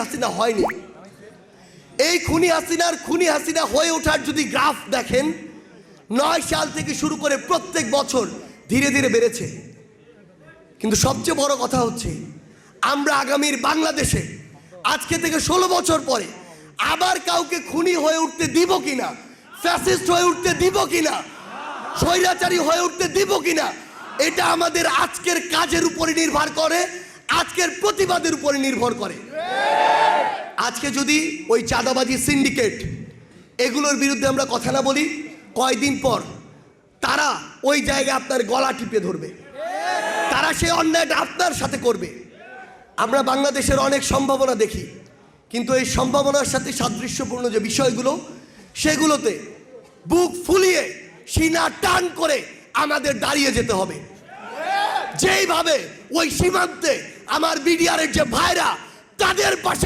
হাসিনা হয়নি। এই খুনি হাসিনার খুনি হাসিনা হয়ে ওঠার যদি গ্রাফ দেখেন, নয় সাল থেকে শুরু করে প্রত্যেক বছর ধীরে ধীরে বেড়েছে। কিন্তু সবচেয়ে বড় কথা হচ্ছে, আমরা আগামীর বাংলাদেশে আজকে থেকে ষোলো বছর পরে আবার কাউকে খুনি হয়ে উঠতে দিব কিনা ফ্যাসিস্ট হয়ে উঠতে দিব কিনা, স্বৈরাচারী হয়ে উঠতে দিব কিনা, এটা আমাদের আজকের কাজের উপরে নির্ভর করে, আজকের প্রতিবাদের উপরে নির্ভর করে। আজকে যদি ওই চাঁদাবাজি সিন্ডিকেট এগুলোর বিরুদ্ধে আমরা কথা না বলি, কয়দিন পর তারা ওই জায়গায় আপনার গলা টিপে ধরবে। তারা সেই অন্যায়টা আপনার সাথে করবে। আমরা বাংলাদেশের অনেক সম্ভাবনা দেখি, কিন্তু এই সম্ভাবনার সাথে সাদৃশ্যপূর্ণ যে বিষয়গুলো, সেগুলোতে বুক ফুলিয়ে সিনা টান করে আমাদের দাঁড়িয়ে যেতে হবে। যেইভাবে ওই সীমান্তে আমার বিডিআরের যে ভাইরা তাদের পাশে